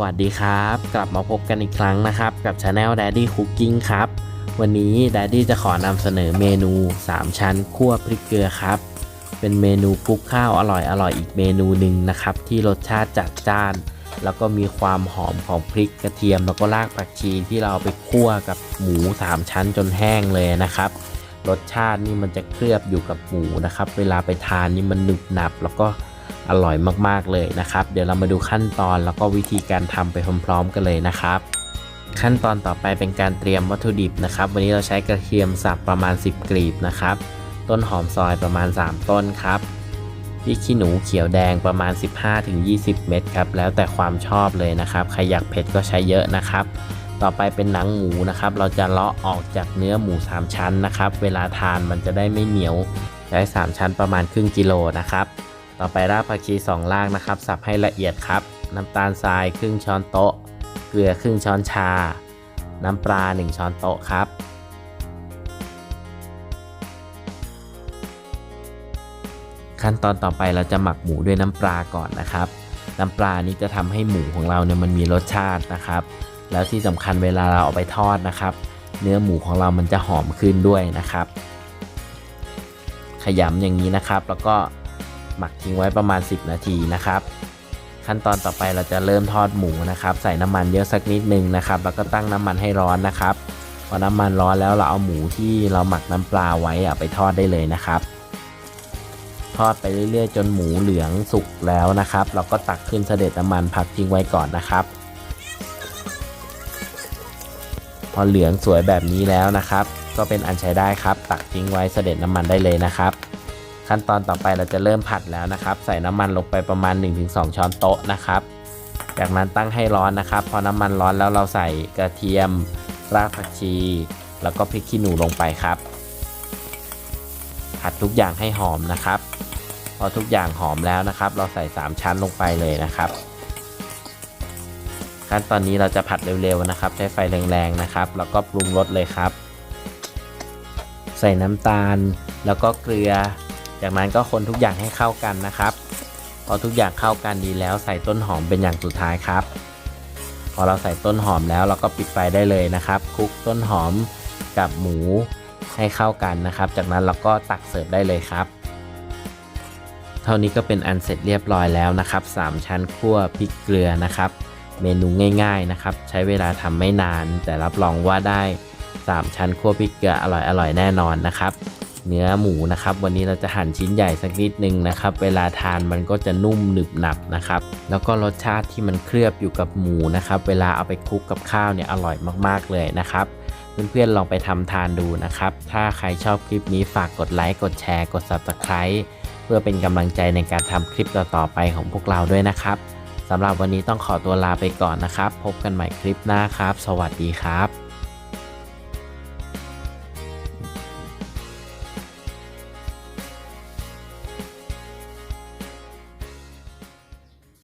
วัสดีครับ กลับมาพบกันอีกครั้งนะครับ กับ Channel Daddy Cooking ครับ วันนี้ Daddy จะขอนำเสนอเมนู 3 ชั้นคั่วพริกเกลือครับ เป็นเมนูคลุกข้าวอร่อยอร่อยอีกเมนูหนึ่งนะครับ ที่รสชาติจัดจ้าน แล้วก็มีความหอมของพริกกระเทียม แล้วก็รากผักชีที่เราเอาไปคั่วกับหมู 3 ชั้นจนแห้งเลยนะครับ รสชาตินี่มันจะเคลือบอยู่กับหมูนะครับ เวลาไปทานนี่มันหนึบหนับแล้วก็ อร่อยมากๆเลยนะครับ เดี๋ยวเรามาดูขั้นตอนแล้วก็วิธีการทำไปพร้อมๆกันเลยนะครับ ขั้นตอนต่อไปเป็นการเตรียมวัตถุดิบนะครับ วันนี้เราใช้กระเทียมสับประมาณ 10 กลีบนะครับ ต้นหอมซอยประมาณ 3 ต้นครับพริกขี้หนูเขียวแดงประมาณ 15-20 เม็ดครับ แล้วแต่ความชอบเลยนะครับ ใครอยากเผ็ดก็ใช้เยอะนะครับ ต่อไปเป็นหนังหมูนะครับ เราจะเลาะออกจากเนื้อหมู 3 ชั้นนะครับ เวลาทานมันจะได้ไม่เหนียว ใช้ 3 ชั้นประมาณครึ่งกิโลนะครับ ต่อไปรากผักชี2รากนะครับ สับให้ละเอียดครับ น้ำตาลทรายครึ่งช้อนโต๊ะ เกลือครึ่งช้อนชา น้ำปลา 1 ช้อนโต๊ะครับขั้นตอนต่อไปเราจะหมักหมูด้วยน้ำปลาก่อนนะครับ น้ำปลานี้จะทำให้หมูของเราเนี่ยมันมีรสชาตินะครับ แล้วที่สำคัญเวลาเราเอาไปทอดนะครับ เนื้อหมูของเรามันจะหอมขึ้นด้วยนะครับ ขยำอย่างนี้นะครับ แล้วก็ หมักทิ้งไว้ประมาณ 10 นาทีนะครับ ขั้นตอนต่อไปเราจะเริ่มทอดหมูนะครับ ใส่น้ำมันเยอะสักนิดนึงนะครับ แล้วก็ตั้งน้ำมันให้ร้อนนะครับพอน้ำมันร้อนแล้วเราเอาหมูที่เราหมักน้ำปลาไว้อะไปทอดได้เลยนะครับ ทอดไปเรื่อยๆ จนหมูเหลืองสุกแล้วนะครับ เราก็ตักขึ้นเสด็จน้ำมันพักทิ้งไว้ก่อนนะครับพอเหลืองสวยแบบนี้แล้วนะครับ ก็เป็นอันใช้ได้ครับ ตักทิ้งไว้เสด็จน้ำมันได้เลยนะครับ ขั้นตอนต่อไปเราจะเริ่มผัดแล้วนะครับ ใส่น้ำมันลงไปประมาณ 1-2 ช้อนโต๊ะนะครับ จากนั้นตั้งให้ร้อนนะครับ พอน้ำมันร้อนแล้วเราใส่กระเทียม รากผักชี แล้วก็พริกขี้หนูลงไปครับ ผัดทุกอย่างให้หอมนะครับ พอทุกอย่างหอมแล้วนะครับ เราใส่ 3 ชั้นลงไปเลยนะครับ ขั้นตอนนี้เราจะผัดเร็วๆนะครับ ใช้ไฟแรงๆนะครับ แล้วก็ปรุงรสเลยครับ ใส่น้ำตาล แล้วก็เกลือ จากนั้นก็คนทุกอย่างให้เข้ากันนะครับ พอทุกอย่างเข้ากันดีแล้วใส่ต้นหอมเป็นอย่างสุดท้ายครับ พอเราใส่ต้นหอมแล้วเราก็ปิดไฟได้เลยนะครับคลุกต้นหอมกับหมูให้เข้ากันนะครับ จากนั้นเราก็ตักเสิร์ฟได้เลยครับ เท่านี้ก็เป็นอันเสร็จเรียบร้อยแล้วนะครับ 3 ชั้นคั่วพริกเกลือนะครับ เมนูง่าย ๆนะครับ ใช้เวลาทำไม่นาน แต่รับรองว่าได้ 3 ชั้นคั่วพริกเกลืออร่อยๆแน่นอนนะครับ เนื้อหมูนะครับ วันนี้เราจะหั่นชิ้นใหญ่สักนิดนึงนะครับ เวลาทานมันก็จะนุ่มหนึบหนับนะครับ แล้วก็รสชาติที่มันเคลือบอยู่กับหมูนะครับ เวลาเอาไปคลุกกับข้าวเนี่ยอร่อยมากๆเลยนะครับเพื่อนๆลองไปทำทานดูนะครับ ถ้าใครชอบคลิปนี้ฝากกดไลค์ กดแชร์ กด Subscribe เพื่อเป็นกำลังใจในการทำคลิปต่อๆไปของพวกเราด้วยนะครับสำหรับวันนี้ต้องขอตัวลาไปก่อนนะครับ พบกันใหม่คลิปหน้าครับ สวัสดีครับ